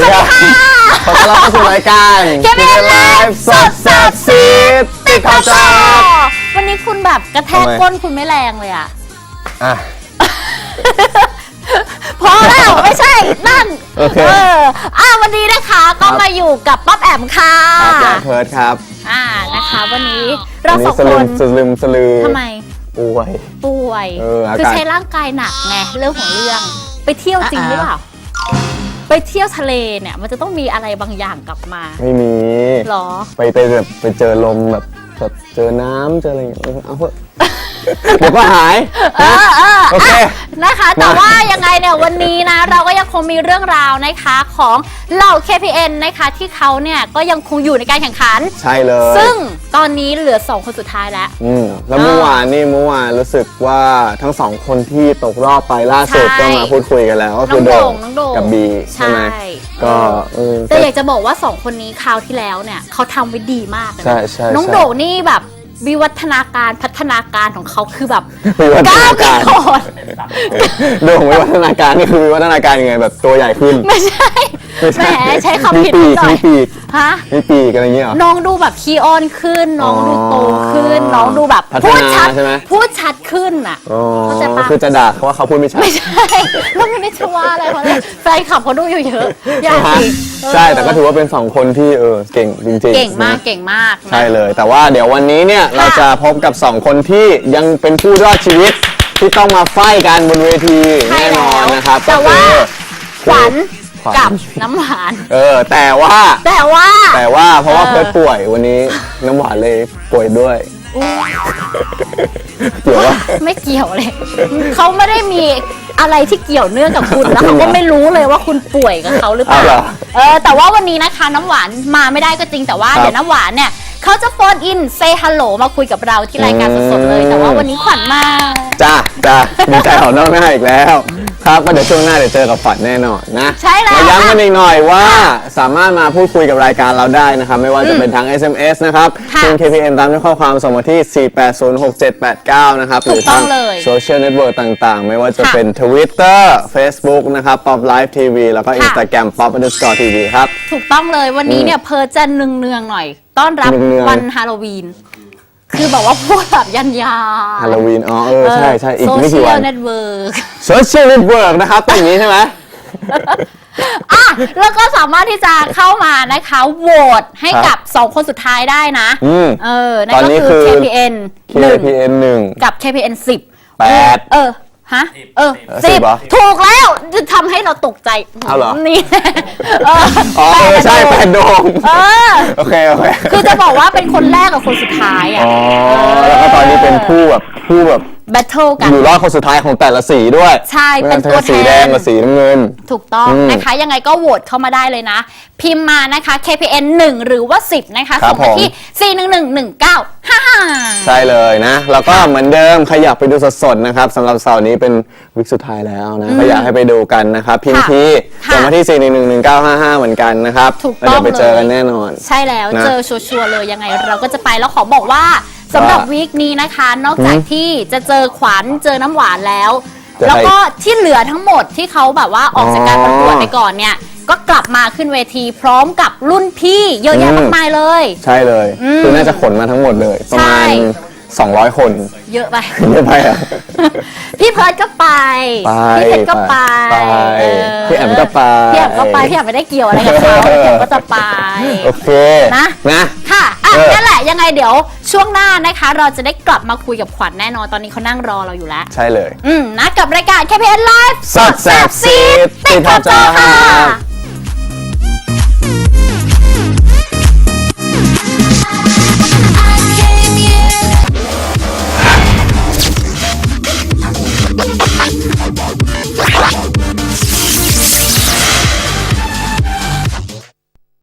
เราเข้าสู่รายการเคเป็นไลฟ์สดแซ่บซีดติดข่าวจอวันนี้คุณแบบกระแทกทำไมก้นคุณไม่แรงเลยอะอะพอแล้วไม่ใช่นั่งโอเคออะวันนี้นะคะก็ครับมาอยู่กับป๊อปแอมค่ะครับแจ็คเพิร์ดครับ อ่านะคะ วันนี้เราวันสนี้องสคลึนมสลึมสลือทำไมป่วยป่วยเอออากาศคือใช้ร่างกายหนักไงเรื่องของเรื่องไปเที่ยวจริงหรือเปล่า ไปเที่ยวทะเลเนี่ย มันจะต้องมีอะไรบางอย่างกลับมาไม่มี หรอ ไปไปแบบไปเจอลมแบบแบบเจอน้ำเจออะไรอย่างเงี้ยเอาเถอะ เดี๋ยวก็หาย เออเออโอเคอะนะคะ แต่มาว่ายังไงเนี่ยวันนี้นะ เราก็ยังคงมีเรื่องราวนะคะของเหล่า KPN นะคะที่เขาเนี่ยก็ยังคงอยู่ในการแข่งขัน ใช่เลย ซึ่งตอนนี้เหลือ 2 คนสุดท้ายแล้ว อืมแล้วเมื่อวานนี่เมื่อวานรู้สึกว่าทั้งสองคนที่ตกรอบไปล่าสุดใช่ก็มาพูดคุยกันแล้ว ก็คือน้โด่องงโด่งน้องโด่งกับบีใช่ไหมใช่ก็เออแต่อยากจะบอกว่า 2 คนนี้คราวที่แล้วเนี่ยเขาทำไว้ดีมากเลยนะใช่ใช่น้องใช่โด่งนี่แบบ วิวัฒนาการพัฒนาการของเขาคือแบบวิวัฒก้านาวกระการโดด โด่งวิวัฒนาการนี่คือวิวัฒนาการยังไงแบบตัวใหญ่ขึ้น ไม่ใช่ ไม่แหมใช้คำมีผิดปีนิกดหน่อมียปีกฮะ มีปีกอะไรอย่างเงี้ยเหรอ น้องดูแบบคีออนขึ้น น้องดูโตขึ้น อ๋อน้องดูแบบพัฒพูดนาชัดใช่ไหม พูดชัดขึ้นอะอ๋อเข้าใจปะคือจะด่าเขาว่าเขาพูดไม่ชัด ไม่ใช่แล้วไม่ได้จะว่าอะไรเพราะอะไรแฟนคลับเขาดูอยู่เยอะอย่าฮะสิเออใช่แต่ก็ถือว่าเป็นสองคนที่เออเก่งจริงๆเก่งมากนะเก่งมากนะใช่เลย แต่ว่าเดี๋ยววันนี้เนี่ยเราจะพบกับ2คนที่ยังเป็นผู้รอดชีวิตที่ต้องมาไฟกันบนเวทีใช่แน่นแล้อนวนะครับแต่ว่าก็คือขวัญ ขวัญ กับน้ำหวาน เออ แต่ว่า แต่ว่า แต่ว่าเพราะว่าเออเพิร์ดป่วยวันนี้น้ำหวานเลยป่วยด้วยเกี่ยวว่า ไม่เกี่ยวเลย เขาไม่ได้มีอะไรที่เกี่ยวเนื่องกับคุณแล้วจริเขางเหรอก็ไม่รู้เลยว่าคุณป่วยกับเขาหรือเปล่าอ้าวเหรอเออ แต่ว่าวันนี้นะคะน้ำหวานมาไม่ได้ก็จริงแต่ว่าครับเดี๋ยวน้ำหวานเนี่ยเขาจะโฟนอินเซฮัลโหลมาคุยกับเราที่รายการสดๆเลย อืม แต่ว่าวันนี้ขวัญมา จ้าจ้าดีใจของน้องหน้าอีกแล้ว ครับก็เดี๋ยวช่วงหน้าเดี๋ยวเจอกับฝันแน่นอนนะใช่แล้วมาย้ำกันอีกหน่อยว่าสามารถมาพูดคุยกับรายการเราได้นะครับ ไม่ว่าจะเป็นทาง SMS นะครับค่ะพิมพ์ KPN ตามด้วยข้อความส่งมาที่ 4806789 นะครับหถูรืกอต้ทาองงเลยโซเชียลเน็ตเวิร์กต่างๆ ไม่ว่าจะค่ะเป็น Twitter Facebook นะครับ Pop Live TV แล้วก็ ค่ะ Instagram Pop Underscore TV ครับ ถูกต้องเลยวันนี้เนี่ยเพอจะเนืองๆหน่อย ต้อนรับเนืองๆ วันฮาโลวีน คือแบบว่าพูดแบบยันยาฮาโลวีนอ๋อเออใช่ใช่อีกไม่กี่วันโซเชียลเน็ตเวิร์ก Social Network นะครับต้องอย่างนี้ใช่ไหมอะแล้วก็สามารถที่จะเข้ามานะคะโหวตให้ครับกับ 2 คนสุดท้ายได้นะอืมเออนั่ตอนนก็นี้คือคือ KPN KPN 1 1กับ KPN 10แปดเออ ฮะ เออเออสิบสิบเหรอถูกแล้วจะทำให้เราตกใจเอาเหรอ นี่ เอออ๋อเออใช่แปดโดงเออ โอเคโอเคคือจะบอกว่าเป็นคนแรกกับคนสุดท้ายอะ อ๋อแล้วก็ตอนนี้เป็นผู้แบบผู้แบบ แบทเทิลกัน อยู่รอดคนสุดท้ายของแต่ละสีด้วยใช่เป็นตัวแทน สีแดงกับสีน้ำเงิน ถูกต้องอืมนะคะ ยังไงก็โหวตเข้ามาได้เลยนะ พิมพ์มานะคะ KPN 1 หรือว่า 10 นะคะ ครับส่งมาที่ 4111955ใช่เลยนะ แล้วก็เหมือนเดิมใครอยากไปดูสดๆนะครับสำหรับเสาร์นี้เป็นวิกสุดท้ายแล้วนะก็อยากให้ไปดูกันนะครับพิมพ์ค่ะที่ค่ะส่งมาที่4111955 เหมือนกันนะครับถูกแล้วเดี๋ยวไปต้องเจอกันเลยแน่นอนใช่แล้วนะ เจอชัวร์ๆเลยยังไงเราก็จะไปแล้วขอบอกว่า สำหรับว่าวีคนี้นะคะ นอกจากอืมที่จะเจอขวัญเจอน้ำหวานแล้วเจอใครแล้วก็ที่เหลือทั้งหมดที่เขาแบบว่าออกจากการประกวดไปก่อนเนี่ย ก็กลับมาขึ้นเวทีพร้อมกับรุ่นพี่เยอะแยะอืม มากมายเลย ใช่เลยอืมคือน่าจะขนมาทั้งหมดเลย ประมาใช่ ณ 200 คน เยอะไปเยอะไปอะพี่เพิร์ดก็ไป ไปพี่เพชรก็ไปไปเออพี่แอมก็ไปพี่แอมก็ไปพี่แอมไม่ได้เกี่ยวอะไรกับเขาพี่แอมก็จะไป โอเคนะ นะ ค่ะ อะเออนั่นแหละ ยังไงเดี๋ยวช่วงหน้านะคะ เราจะได้กลับมาคุยกับขวัญแน่นอน ตอนนี้เขานั่งรอเราอยู่แล้ว ใช่เลย อืมนะกับรายการ KPN Live สดแซ่บซีดติดขอบจอค่ะติดขอบจอ